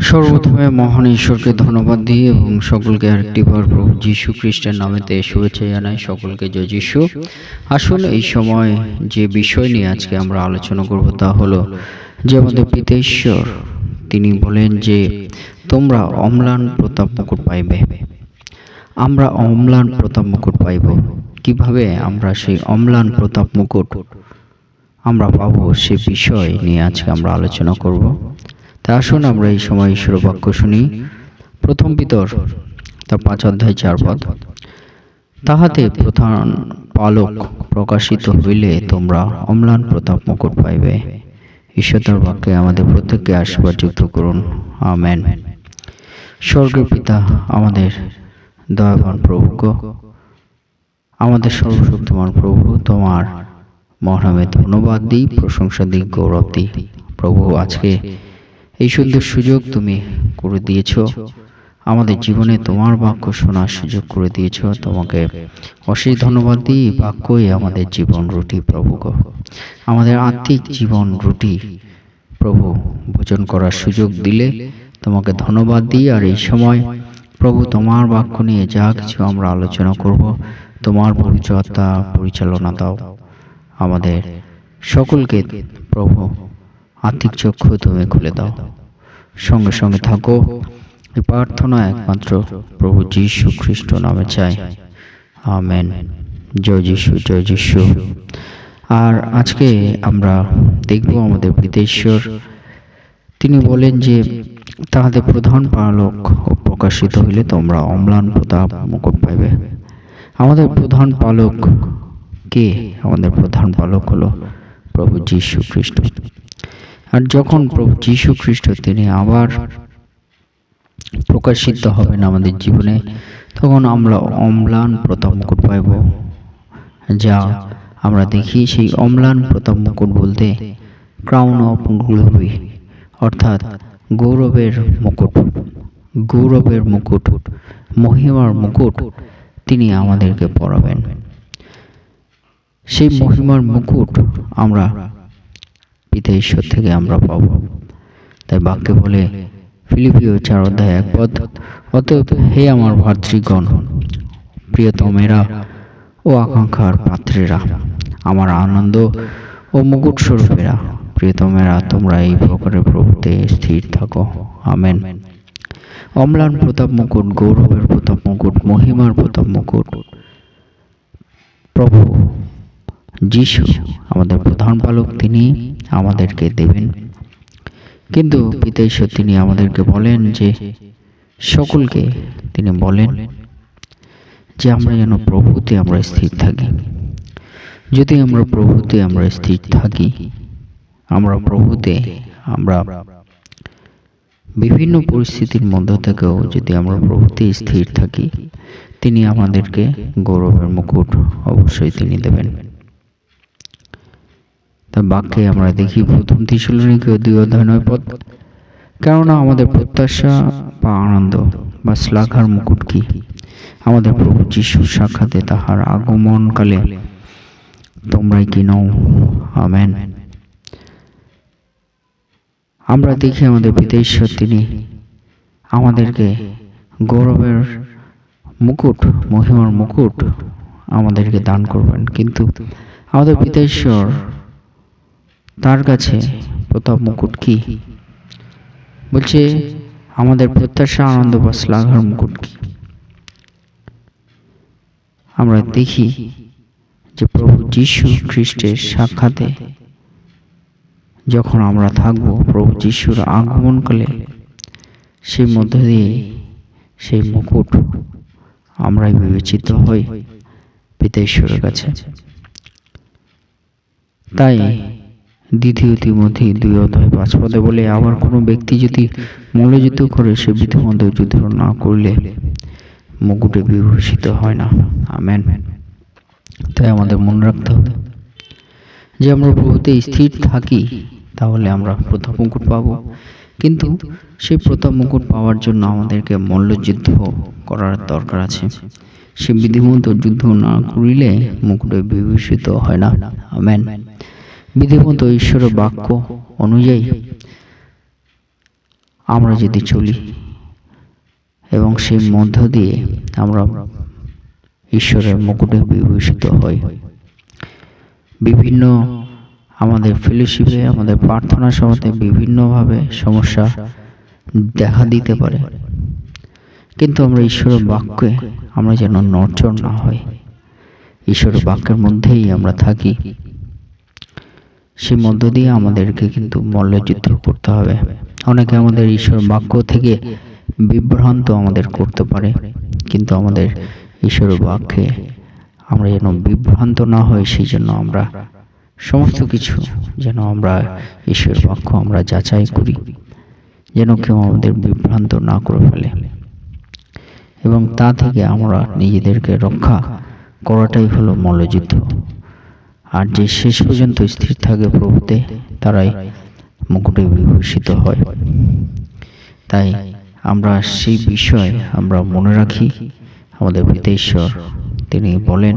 সর্বপ্রথমে মহান ঈশ্বরকে ধন্যবাদ দিই এবং সকলকে আরেকটি বার প্রভু যীশু খ্রিস্টের নামেতে শুভেচ্ছা জানাই, সকলকে জয় যীশু। আসুন এই সময় যে বিষয় নিয়ে আজকে আমরা আলোচনা করব তা হলো যে আমাদের পিতা ঈশ্বর, তিনি বলেন যে তোমরা অম্লান প্রতাপ মুকুট পাইবে। আমরা অম্লান প্রতাপ মুকুট পাইব। কীভাবে আমরা সেই অম্লান প্রতাপ মুকুট আমরা পাবো সে বিষয় নিয়ে আজকে আমরা আলোচনা করব। তা আসুন আমরা এই সময় ঈশ্বর বাক্য শুনি। প্রথম পিতর তার পাঁচ অধ্যায় চার পদ। তাহাতে প্রধান পালক প্রকাশিত হইলে তোমরা অম্লান প্রতাপ মুকুট পাইবে। ঈশ্বর বাক্যে আমাদের প্রত্যেককে আশীর্বাদ যুক্ত করুন। আমেন। স্বর্গের পিতা, আমাদের দয়াবান প্রভু আমাদের সর্বশক্তিমান প্রভু, তোমার মহানামে ধন্যবাদ দিই, প্রশংসা দিই, গৌরব দিই। প্রভু, আজকে এই সুন্দর সুযোগ তুমি করে দিয়েছ। আমাদের জীবনে তোমার বাক্য শোনার সুযোগ করে দিয়েছ। তোমাকে অশেষ ধন্যবাদ দিই বাক্যই আমাদের জীবন রুটি, প্রভু আমাদের আত্মিক জীবন রুটি, প্রভু, ভোজন করার সুযোগ দিলে তোমাকে ধন্যবাদ দিই। আর এই সময় প্রভু তোমার বাক্য নিয়ে যা কিছু আমরা আলোচনা করব, তোমার পরিচর্যা পরিচালনা দাও। আমাদের সকলকে প্রভু আর্থিক চক্ষু তুমি খুলে দাও। সঙ্গে সঙ্গে থাকো, এই প্রার্থনা একমাত্র প্রভু যীশু খ্রিস্ট নামে চাই। আমেন। জয় যিশু জয় যিশু। আর আজকে আমরা দেখব আমাদের বিদেশ্বর তিনি বলেন যে, তাহাদের প্রধান পালক প্রকাশিত হইলে তোমরা অম্লান প্রতাপ মুকুট পাইবে। আমাদের প্রধান পালক কে? আমাদের প্রধান পালক হলো প্রভু যীশু খ্রিস্ট। আর যখন প্রভু যীশু খ্রিস্ট, তিনি আবার প্রকাশিত হবেন আমাদের জীবনে, তখন আমরা অম্লান প্রথম মুকুট পাইব, যা আমরা দেখি সেই অম্লান প্রথম মুকুট বলতে ক্রাউন অফ গ্লোরি অর্থাৎ গৌরবের মুকুট গৌরবের মুকুট, মহিমার মুকুট তিনি আমাদেরকে পরাবেন। সেই মহিমার মুকুট আমরা পিতা ঈশ্বর থেকে আমরা পাব। তাই বাক্যে বলে ফিলিপিও চার অধ্যায় এক পদ, অতএব হে আমার ভাতৃগণ প্রিয়তমেরা ও আকাঙ্ক্ষার পাত্রেরা, আমার আনন্দ ও মুকুট স্বরূপেরা প্রিয়তমেরা তোমরা এই প্রকারের প্রভুতে স্থির থাকো। আমেন। অম্লান প্রতাপ মুকুট, গৌরবের প্রতাপ মুকুট, মহিমার প্রতাপ মুকুট। প্রভু যিশু, আমাদের প্রধান পালক, তিনি আমাদেরকে দেবেন। কিন্তু পিতা তিনি আমাদেরকে বলেন যে, সকলকে তিনি বলেন যে, আমরা যেন প্রভুতে আমরা স্থির থাকি। যদি আমরা প্রভুতে আমরা স্থির থাকি, আমরা প্রভুতে আমরা বিভিন্ন পরিস্থিতির মধ্য থেকেও যদি আমরা প্রভুতে স্থির থাকি, তিনি আমাদেরকে গৌরবের মুকুট অবশ্যই তিনি দেবেন। বাক্যে আমরা দেখি প্রথম তিশুলনিকে দুই অধ্যায় নয় পদ। কেননা আমাদের প্রত্যাশা বা আনন্দ বা শ্লাঘার মুকুট কি? আমাদের প্রভু যিশুর সাক্ষাতে তাহার আগমনকালে তোমরাই কি নও? আমেন। আমরা দেখি আমাদের বিদেশ্বর তিনি আমাদেরকে গৌরবের মুকুট, মহিমার মুকুট আমাদেরকে দান করবেন। কিন্তু আমাদের বিদেশ্বর তার কাছে প্রতাপ মুকুট কি? বলছে, আমাদের প্রত্যাশা, আনন্দ বা শ্লাঘার মুকুট কি? আমরা দেখি যে প্রভু যীশু খ্রিস্টের সাক্ষাতে যখন আমরা থাকব, প্রভু যিশুর আগমনকালে সেই মধ্য দিয়ে সেই মুকুট আমরাই বিবেচিত হই পিতা ঈশ্বরের কাছে। তাই দ্বিতীয় তিমধ্যে দুই অধ্যায় পাঁচ পদে বলে আবার কোনো ব্যক্তি যদি মল্লযুদ্ধ করে, সে বিধিমন্দ যুদ্ধ না করলে মুকুটে বিভূষিত হয় না। আমেন। তাই আমাদের মনে রাখতে হবে যে, আমরা প্রভুতে স্থির থাকি, তাহলে আমরা প্রথম মুকুট পাবো। কিন্তু সেই প্রথম মুকুট পাওয়ার জন্য আমাদেরকে মল্লযুদ্ধ করার দরকার আছে। সে বিধিমতো যুদ্ধ না করিলে মুকুটে বিভূষিত হয় না। আমেন। বিধিমতো ঈশ্বরের বাক্য অনুযায়ী আমরা যদি চলি এবং সেই মধ্য দিয়ে আমরা ঈশ্বরের মুকুটে বিভূষিত হই। বিভিন্ন আমাদের ফেলোশিপে, আমাদের প্রার্থনা সভাতে বিভিন্নভাবে সমস্যা দেখা দিতে পারে। কিন্তু আমরা ঈশ্বরের বাক্যে আমরা যেন নড়চড় না হই। ঈশ্বরের বাক্যের মধ্যেই আমরা থাকি। সেই মধ্য দিয়ে আমাদেরকে কিন্তু মল্লযুদ্ধ করতে হবে। অনেকে আমাদের ঈশ্বর বাক্য থেকে বিভ্রান্ত আমাদের করতে পারে, কিন্তু আমাদের ঈশ্বর বাক্যে আমরা যেন বিভ্রান্ত না হই, সেই জন্য আমরা সমস্ত কিছু যেন আমরা ঈশ্বরের বাক্য আমরা যাচাই করি, যেন কেউ আমাদের বিভ্রান্ত না করে ফেলে। এবং তা থেকে আমরা নিজেদেরকে রক্ষা করাটাই হলো মল্লযুদ্ধ। আর যে শেষ পর্যন্ত স্থির থাকে প্রভুতে, তারাই মুকুটে বিভূষিত হয়। তাই আমরা সেই বিষয় আমরা মনে রাখি। আমাদের পিতেশ্বর তিনি বলেন,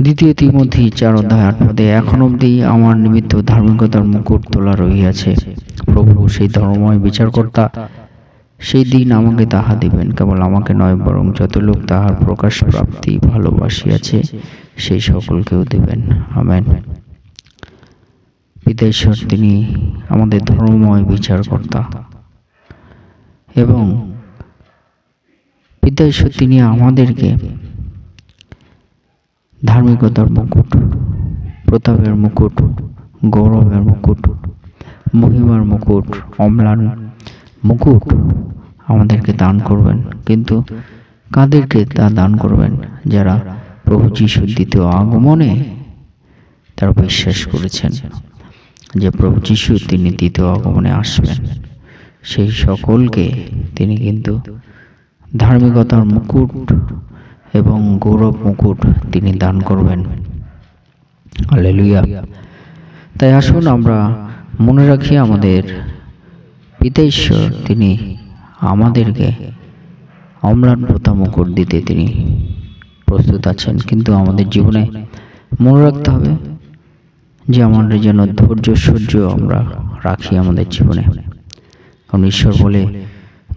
দ্বিতীয় তিমধ্যে চার অধ্যায় আট পদে এখন অবধি আমার নিমিত্ত ধার্মিকতার মুকুট তোলা রহিয়াছে। প্রভু সেই ধর্মময় বিচারকর্তা সেই দিন আমাকে তাহা দিবেন। কেবল আমাকে নয় বরং যত লোক তাহার প্রকাশ প্রাপ্তি ভালোবাসিয়াছে। সেই সকলকেও দিবেন। আমেন। পিতেশ্বর তিনি আমাদের ধর্মময় বিচারকর্তা। এবং পিতেশ্বর তিনি আমাদেরকে ধার্মিকতার মুকুট প্রতাপের মুকুট গৌরবের মুকুট মহিমার মুকুট অম্লান মুকুট আমাদেরকে দান করবেন, কিন্তু কাদেরকে তা দান করবেন? যারা প্রভু যিশুর দ্বিতীয় আগমনে তারা বিশ্বাস করেছেন, যে প্রভু যিশু তিনি দ্বিতীয় আগমনে আসবেন। সেই সকলকে তিনি কিন্তু ধার্মিকতার মুকুট এবং গৌরব মুকুট তিনি দান করবেন। আলেলুইয়া তাই আসুন আমরা মনে রাখি আমাদের পিতেশ্বর তিনি আমাদেরকে অম্লান প্রথা মুকুট দিতে তিনি প্রস্তুত আছেন। কিন্তু আমাদের জীবনে মনে রাখতে হবে যে আমাদের যেন ধৈর্য, সহ্য আমরা রাখি আমাদের জীবনে। কারণ ঈশ্বর বলে,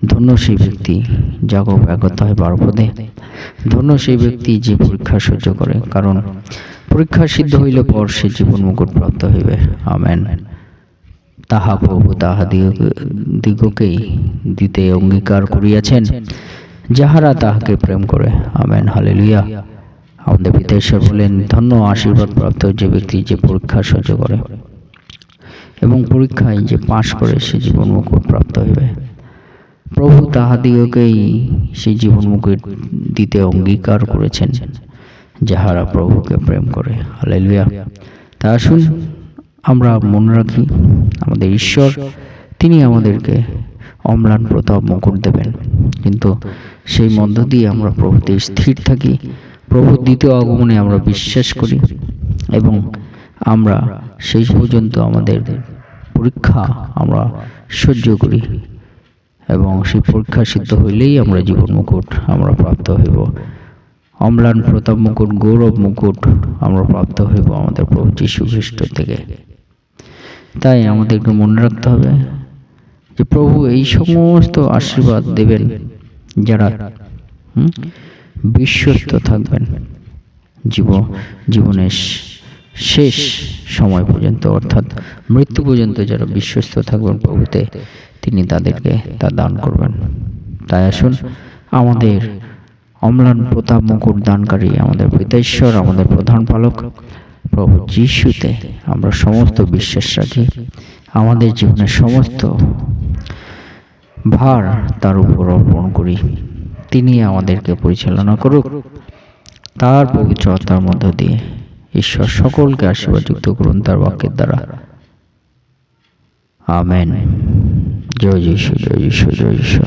ধন্য সেই ব্যক্তি জাগব একতায় হয় পদে। ধন্য সেই ব্যক্তি যে পরীক্ষা সহ্য করে। কারণ পরীক্ষা সিদ্ধ হইলে পর সে জীবন মুকুট প্রাপ্ত হইবে। আমেন। তাহা প্রভু তাহা দিগকেই দিতে অঙ্গীকার করিয়াছেন, যাহারা তাহাকে প্রেম করে। আমেন হালেলুইয়া আমাদের পিতেশ্বর বলেন, ধন্য আশীর্বাদ প্রাপ্ত যে ব্যক্তি যে পরীক্ষা সহ্য করে এবং পরীক্ষায় যে পাশ করে সে জীবন মুকুট প্রাপ্ত হইবে। প্রভু তাহাদিগকেই সেই জীবন মুকুট দিতে অঙ্গীকার করেছেন, যাহারা প্রভুকে প্রেম করে। হালে হালেলুয়া। তা আসুন আমরা মনে রাখি, আমাদের ঈশ্বর, তিনি আমাদেরকে অম্লান প্রতাপ মুকুট দেবেন। কিন্তু সেই মধ্য দিয়ে আমরা প্রভুতে স্থির থাকি, প্রভুর দ্বিতীয় আগমনে আমরা বিশ্বাস করি এবং আমরা শেষ পর্যন্ত আমাদের পরীক্ষা আমরা সহ্য করি এবং সেই পরীক্ষা সিদ্ধ হইলেই আমরা জীবন মুকুট আমরা প্রাপ্ত হইব। অম্লান প্রতাপ মুকুট, গৌরব মুকুট আমরা প্রাপ্ত হইব আমাদের প্রভু যীশু খ্রিস্ট থেকে। তাই আমাদের একটু মনে রাখতে হবে যে প্রভু এই সমস্ত আশীর্বাদ দেবেন যারা বিশ্বস্ত থাকবেন। জীব, জীবনের শেষ সময় পর্যন্ত, অর্থাৎ মৃত্যু পর্যন্ত যারা বিশ্বস্ত থাকবেন প্রভুতে, তিনি তাদেরকে তা দান করবেন। তাই আসুন আমাদের অম্লান প্রতাপ মুকুট দানকারী, আমাদের পিতেশ্বর আমাদের প্রধান পালক প্রভু যিশুতে আমরা সমস্ত বিশ্বাস রাখি। আমাদের জীবনের সমস্ত ভার তার উপর অর্পণ করি। তিনি আমাদেরকে পরিচালনা করুক। তার পবিত্রতার মধ্য দিয়ে ঈশ্বর সকলকে আশীর্বাদযুক্ত করুন তার বাক্যের দ্বারা। আমেন। জয় যিশু জয় যিশু জয় যিশু।